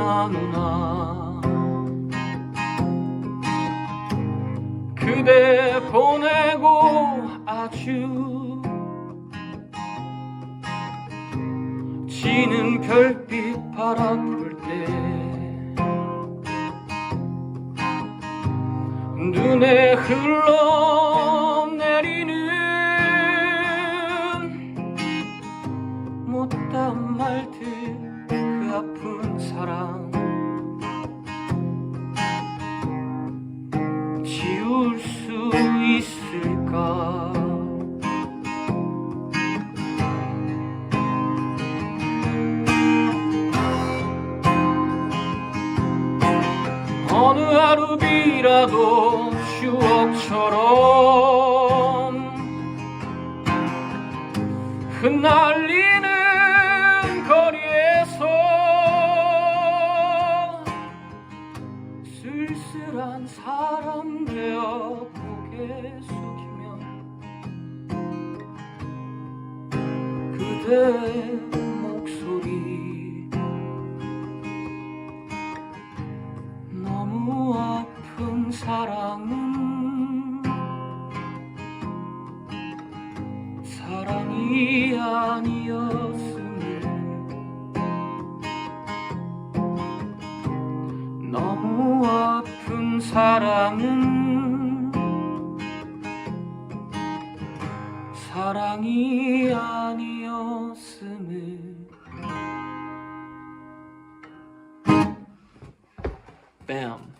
눈물 나누나. 그대 보내고 아주 지는 별빛 바라볼 때 눈에 흘러내리는 못다한 말들 그 아픈 사랑 지울 수 있을까? 어느 하루 비라도 추억처럼 흩날리 쓸쓸한 사람 되어 고개 숙이면 그대 목소리 너무 아픈 사랑은 사랑이 아니었음 사랑은 사랑이 아니었음을 Bam.